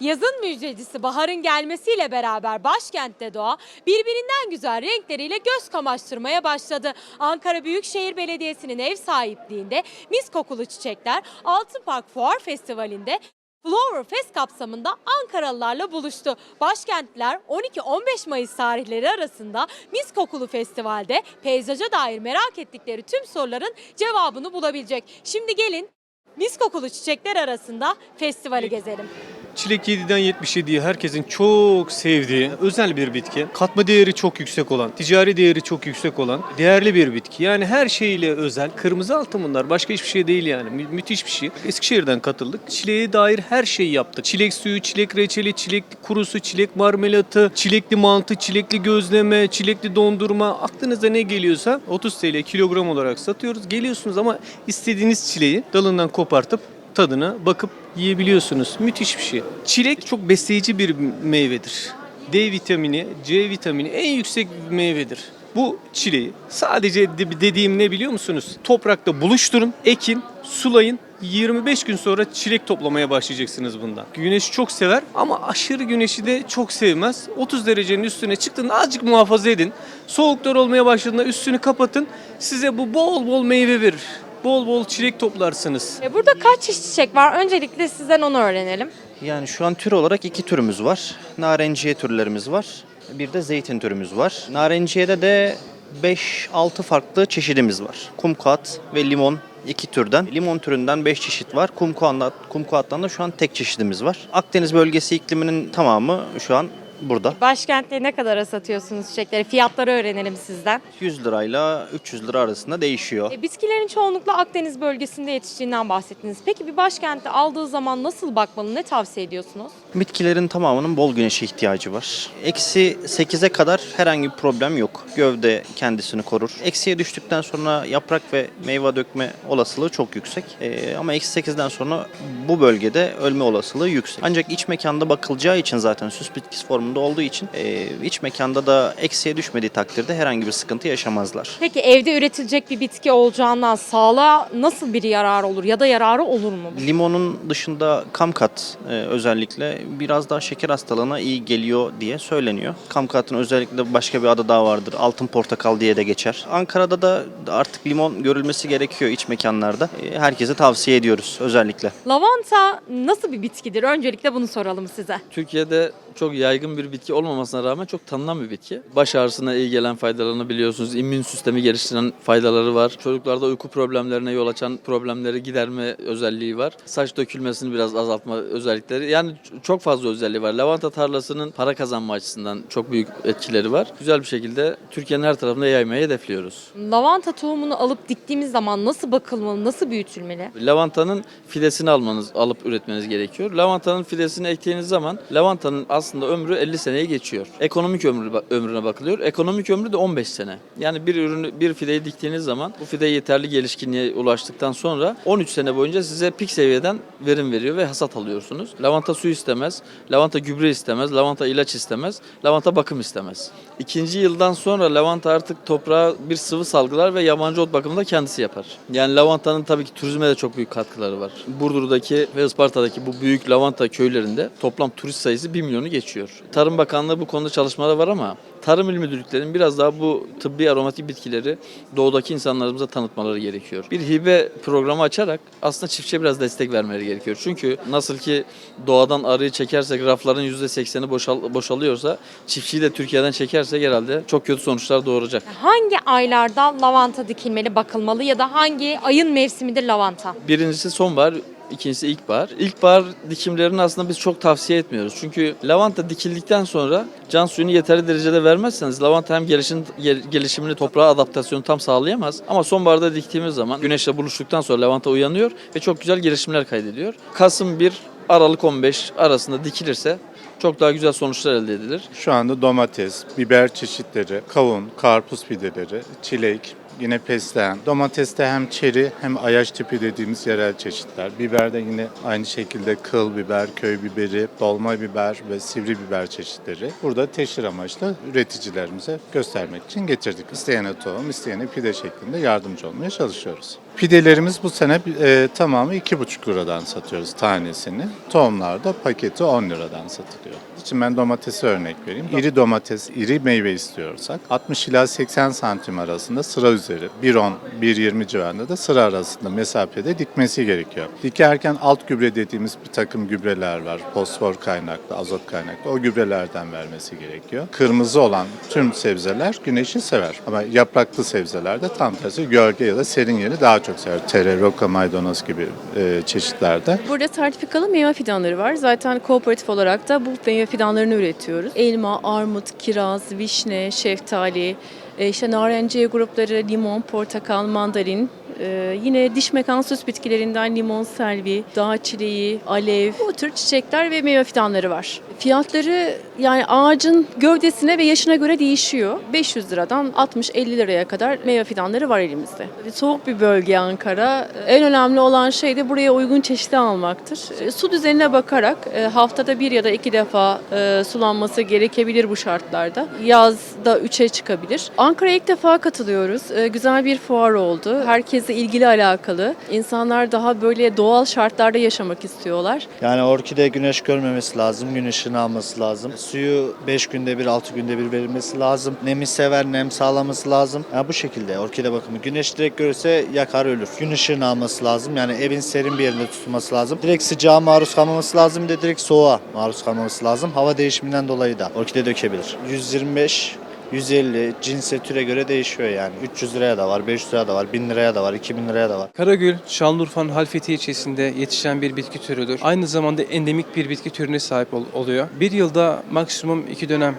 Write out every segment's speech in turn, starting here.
Yazın müjdecisi baharın gelmesiyle beraber başkentte doğa birbirinden güzel renkleriyle göz kamaştırmaya başladı. Ankara Büyükşehir Belediyesi'nin ev sahipliğinde mis kokulu çiçekler Altın Park Fuar Festivali'nde Flower Fest kapsamında Ankaralılarla buluştu. Başkentler 12-15 Mayıs tarihleri arasında mis kokulu festivalde peyzaja dair merak ettikleri tüm soruların cevabını bulabilecek. Şimdi gelin mis kokulu çiçekler arasında festivali gezelim. Çilek 7'den 77'ye herkesin çok sevdiği özel bir bitki. Katma değeri çok yüksek olan, ticari değeri çok yüksek olan değerli bir bitki. Yani her şeyle özel. Kırmızı altın bunlar. Başka hiçbir şey değil yani. Mü- müthiş bir şey. Eskişehir'den katıldık. Çileğe dair her şeyi yaptık. Çilek suyu, çilek reçeli, çilek kurusu, çilek marmelatı, çilekli mantı, çilekli gözleme, çilekli dondurma. Aklınıza ne geliyorsa 30 TL kilogram olarak satıyoruz. Geliyorsunuz ama istediğiniz çileği dalından kopartıp tadına bakıp yiyebiliyorsunuz. Müthiş bir şey. Çilek çok besleyici bir meyvedir. D vitamini, C vitamini en yüksek bir meyvedir. Bu çileği sadece de- dediğim ne biliyor musunuz? Toprakta buluşturun, ekin, sulayın. 25 gün sonra çilek toplamaya başlayacaksınız bundan. Güneşi çok sever ama aşırı güneşi de çok sevmez. 30 derecenin üstüne çıktığında azıcık muhafaza edin. Soğuklar olmaya başladığında üstünü kapatın. Size bu bol bol meyve verir. Bol bol çilek toplarsınız. E, Burada kaç çeşit çiçek var? Öncelikle sizden onu öğrenelim. Yani şu an tür olarak iki türümüz var. Narenciye türlerimiz var. Bir de zeytin türümüz var. Narenciyede de 5-6 farklı çeşidimiz var. Kumkuat ve limon iki türden. Limon türünden 5 çeşit var. Kumkuat'tan, kumkuat'tan da şu an tek çeşidimiz var. Akdeniz bölgesi ikliminin tamamı şu an burada. Başkentte ne kadara satıyorsunuz çiçekleri? Fiyatları öğrenelim sizden. 100 lirayla 300 lira arasında değişiyor. E, bitkilerin çoğunlukla Akdeniz bölgesinde yetiştiğinden bahsettiniz. Peki bir başkentte aldığı zaman nasıl bakmalı? Ne tavsiye ediyorsunuz? Bitkilerin tamamının bol güneşe ihtiyacı var. Eksi 8'e kadar herhangi bir problem yok. Gövde kendisini korur. Eksiye düştükten sonra yaprak ve meyve dökme olasılığı çok yüksek. Ee, ama eksi 8'den sonra bu bölgede ölme olasılığı yüksek. Ancak iç mekanda bakılacağı için zaten süs bitkisi formunda olduğu için e, iç mekanda da eksiye düşmediği takdirde herhangi bir sıkıntı yaşamazlar. Peki evde üretilecek bir bitki olacağından sağlığa nasıl bir yarar olur ya da yararı olur mu? Limonun dışında kamkat e, özellikle biraz daha şeker hastalığına iyi geliyor diye söyleniyor. Kamkatın özellikle başka bir adı daha vardır. Altın portakal diye de geçer. Ankara'da da artık limon görülmesi gerekiyor iç mekanlarda. E, herkese tavsiye ediyoruz özellikle. Lavanta nasıl bir bitkidir? Öncelikle bunu soralım size. Türkiye'de çok yaygın bir bitki olmamasına rağmen çok tanınan bir bitki. Baş ağrısına iyi gelen faydalarını biliyorsunuz. İmmün sistemi geliştiren faydaları var. Çocuklarda uyku problemlerine yol açan problemleri giderme özelliği var. Saç dökülmesini biraz azaltma özellikleri. Yani çok fazla özelliği var. Lavanta tarlasının para kazanma açısından çok büyük etkileri var. Güzel bir şekilde Türkiye'nin her tarafına yaymayı hedefliyoruz. Lavanta tohumunu alıp diktiğimiz zaman nasıl bakılmalı, nasıl büyütülmeli? Lavantanın fidesini almanız, alıp üretmeniz gerekiyor. Lavantanın fidesini ektiğiniz zaman lavantanın aslında ömrü 50 seneye geçiyor. Ekonomik ömrü ömrüne bakılıyor. Ekonomik ömrü de 15 sene. Yani bir ürünü bir fideyi diktiğiniz zaman bu fide yeterli gelişkinliğe ulaştıktan sonra 13 sene boyunca size pik seviyeden verim veriyor ve hasat alıyorsunuz. Lavanta su istemez, lavanta gübre istemez, lavanta ilaç istemez, lavanta bakım istemez. İkinci yıldan sonra lavanta artık toprağa bir sıvı salgılar ve yabancı ot bakımını da kendisi yapar. Yani lavantanın tabii ki turizme de çok büyük katkıları var. Burdur'daki ve Isparta'daki bu büyük lavanta köylerinde toplam turist sayısı 1 milyonu geçiyor. Tarım Bakanlığı bu konuda çalışmaları var ama Tarım İl Müdürlüklerinin biraz daha bu tıbbi aromatik bitkileri doğudaki insanlarımıza tanıtmaları gerekiyor. Bir hibe programı açarak aslında çiftçiye biraz destek vermeleri gerekiyor. Çünkü nasıl ki doğadan arıyı çekersek rafların %80'i boşal, boşalıyorsa çiftçiyi de Türkiye'den çekersek herhalde çok kötü sonuçlar doğuracak. Hangi aylarda lavanta dikilmeli, bakılmalı ya da hangi ayın mevsimidir lavanta? Birincisi sonbahar, ikincisi ilkbahar. İlkbahar dikimlerini aslında biz çok tavsiye etmiyoruz. Çünkü lavanta dikildikten sonra can suyunu yeterli derecede vermezseniz lavanta hem gelişim, gel- gelişimini toprağa adaptasyonu tam sağlayamaz. Ama sonbaharda diktiğimiz zaman güneşle buluştuktan sonra lavanta uyanıyor ve çok güzel gelişimler kaydediyor. Kasım 1, Aralık 15 arasında dikilirse çok daha güzel sonuçlar elde edilir. Şu anda domates, biber çeşitleri, kavun, karpuz fideleri, çilek, yine fesleğen. Domateste hem çeri hem ayaş tipi dediğimiz yerel çeşitler. Biberde yine aynı şekilde kıl biber, köy biberi, dolma biber ve sivri biber çeşitleri. Burada teşhir amaçlı üreticilerimize göstermek için getirdik. İsteyene tohum, isteyene pide şeklinde yardımcı olmaya çalışıyoruz. Pidelerimiz bu sene e, tamamı 2,5 liradan satıyoruz tanesini. Tohumlar da paketi 10 liradan satılıyor. Için ben domatesi örnek vereyim. İri domates, iri meyve istiyorsak 60 ila 80 santim arasında sıra üzeri 1.10, 1.20 civarında da sıra arasında mesafede dikmesi gerekiyor. Dikerken alt gübre dediğimiz bir takım gübreler var. Fosfor kaynaklı, azot kaynaklı. O gübrelerden vermesi gerekiyor. Kırmızı olan tüm sebzeler güneşi sever. Ama yapraklı sebzeler de tam tersi gölge ya da serin yeri daha çok sever. Tere, roka, maydanoz gibi e, çeşitlerde. Burada sertifikalı meyve fidanları var. Zaten kooperatif olarak da bu meyve fidanlarını üretiyoruz. Elma, armut, kiraz, vişne, şeftali, e, işte narenciye grupları, limon, portakal, mandalin, e, yine diş mekan süs bitkilerinden limon selvi, dağ çileği, alev, bu tür çiçekler ve meyve fidanları var. Fiyatları yani ağacın gövdesine ve yaşına göre değişiyor. 500 liradan 60-50 liraya kadar meyve fidanları var elimizde. Soğuk bir bölge Ankara. En önemli olan şey de buraya uygun çeşitli almaktır. E, Su düzenine bakarak e, haftada bir ya da iki defa e, sulanması gerekebilir bu şartlarda. Yazda 3'e çıkabilir. Ankara'ya ilk defa katılıyoruz. Güzel bir fuar oldu. Herkese ilgili alakalı. İnsanlar daha böyle doğal şartlarda yaşamak istiyorlar. Yani orkide güneş görmemesi lazım, gün ışığını alması lazım. Suyu 5 günde bir, 6 günde bir verilmesi lazım. Nemi sever, nem sağlaması lazım. Yani bu şekilde orkide bakımı. Güneş direkt görürse yakar ölür. Gün ışığını alması lazım. Yani evin serin bir yerinde tutulması lazım. Direkt sıcağa maruz kalmaması lazım. Bir de direkt soğuğa maruz kalmaması lazım. Hava değişiminden dolayı da orkide dökebilir. 125 150 cinse türe göre değişiyor yani. 300 liraya da var, 500 liraya da var, 1000 liraya da var, 2000 liraya da var. Karagül, Şanlıurfa'nın Halfeti ilçesinde yetişen bir bitki türüdür. Aynı zamanda endemik bir bitki türüne sahip ol- oluyor. Bir yılda maksimum iki dönem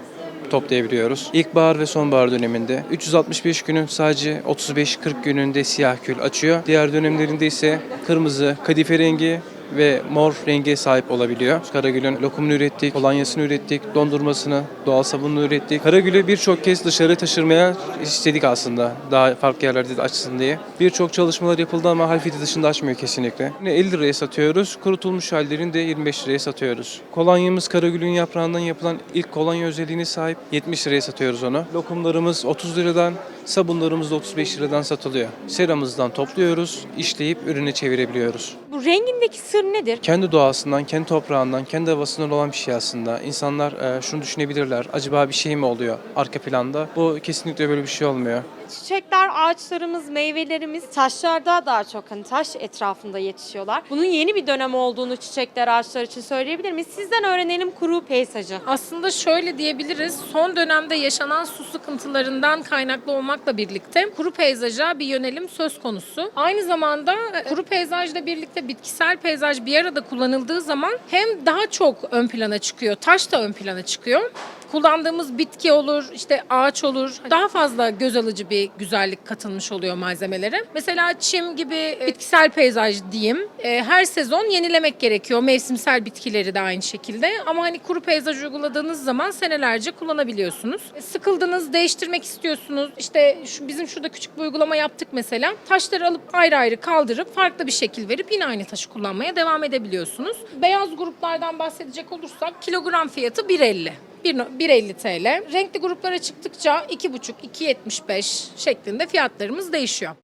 toplayabiliyoruz. İlkbahar ve sonbahar döneminde 365 günün sadece 35-40 gününde siyah kül açıyor. Diğer dönemlerinde ise kırmızı, kadife rengi ve mor renge sahip olabiliyor. Karagül'ün lokumunu ürettik, kolonyasını ürettik, dondurmasını, doğal sabununu ürettik. Karagül'ü birçok kez dışarı taşırmaya istedik aslında. Daha farklı yerlerde de açsın diye. Birçok çalışmalar yapıldı ama Halfeti dışında açmıyor kesinlikle. Yine 50 liraya satıyoruz. Kurutulmuş hallerini de 25 liraya satıyoruz. Kolonyamız Karagül'ün yaprağından yapılan ilk kolonya özelliğine sahip. 70 liraya satıyoruz onu. Lokumlarımız 30 liradan, sabunlarımız da 35 liradan satılıyor. Seramızdan topluyoruz, işleyip ürüne çevirebiliyoruz. Bu rengindeki sır nedir? Kendi doğasından, kendi toprağından, kendi havasından olan bir şey aslında. İnsanlar e, şunu düşünebilirler. Acaba bir şey mi oluyor arka planda? Bu kesinlikle böyle bir şey olmuyor. Çiçekler, ağaçlarımız, meyvelerimiz taşlarda daha çok hani taş etrafında yetişiyorlar. Bunun yeni bir dönem olduğunu çiçekler, ağaçlar için söyleyebilir miyiz? Sizden öğrenelim kuru peyzajı. Aslında şöyle diyebiliriz. Son dönemde yaşanan su sıkıntılarından kaynaklı olmakla birlikte kuru peyzaja bir yönelim söz konusu. Aynı zamanda e, kuru peyzajla birlikte bitkisel peyzaj bir arada kullanıldığı zaman hem daha çok ön plana çıkıyor, taş da ön plana çıkıyor. Kullandığımız bitki olur, işte ağaç olur. Daha fazla göz alıcı bir güzellik katılmış oluyor malzemelere. Mesela çim gibi e, bitkisel peyzaj diyeyim. E, Her sezon yenilemek gerekiyor. Mevsimsel bitkileri de aynı şekilde. Ama hani kuru peyzaj uyguladığınız zaman senelerce kullanabiliyorsunuz. E, Sıkıldınız, değiştirmek istiyorsunuz. İşte şu, bizim şurada küçük bir uygulama yaptık mesela. Taşları alıp ayrı ayrı kaldırıp farklı bir şekil verip yine aynı taşı kullanmaya devam edebiliyorsunuz. Beyaz gruplardan bahsedecek olursak kilogram fiyatı 1.50. 1.50 TL. Renkli gruplara çıktıkça 2.5-2.75 şeklinde fiyatlarımız değişiyor.